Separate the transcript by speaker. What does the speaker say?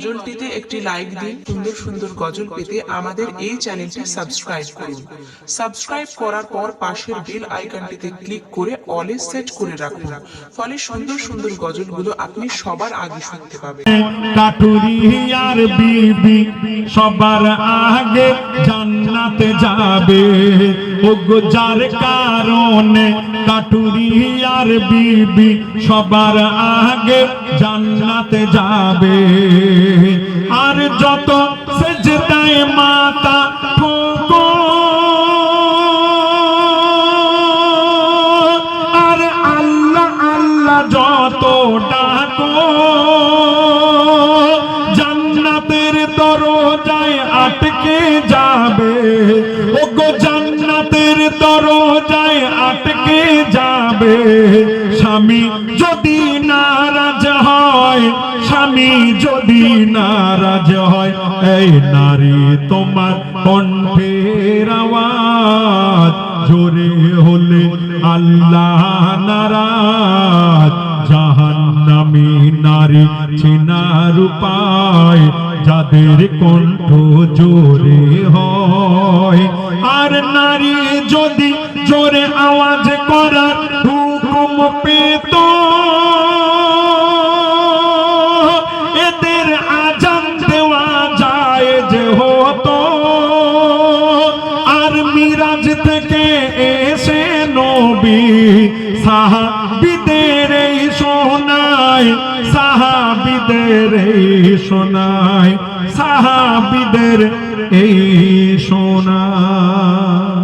Speaker 1: গজলটিতে একটি লাইক দিন। সুন্দর সুন্দর গজল পেতে আমাদের এই চ্যানেলটি সাবস্ক্রাইব করুন। সাবস্ক্রাইব করার পর পাশের বেল আইকনটিতে ক্লিক করে অলে সেট করে রাখুন। ফলে সুন্দর সুন্দর গজলগুলো আপনি সবার আগে শুনতে পাবেন।
Speaker 2: কাঠুরিয়ার বিবি সবার আগে জান্নাতে যাবে। ও গো যার কারণে কাঠুরিয়ার বিবি সবার আগে জান্নাতে যাবে। আর যত সেজদায় মাতা ঠোকো আর আল্লাহ আল্লাহ যত ডাকো, জান্নাতের দরজায় আটকে যাবে। ও গো জান্নাতের দরজায় আটকে যাবে। স্বামী যদি নারাজ হয়, স্বামী যদি নারাজ হয়, এই নারী তোমার কণ্ঠের আওয়াজ, জোরে হলে আল্লাহ নারাজ। জাহান্নামী নারী চেনার উপায়, যাদের কণ্ঠ জোরে হয়। আর নারী যদি জোরে মিরাজ থেকে এসে নবী? সাহাবিদের এই শোনায় সাহাবিদের এই শোনায় সাহাবিদের এই শোনায়।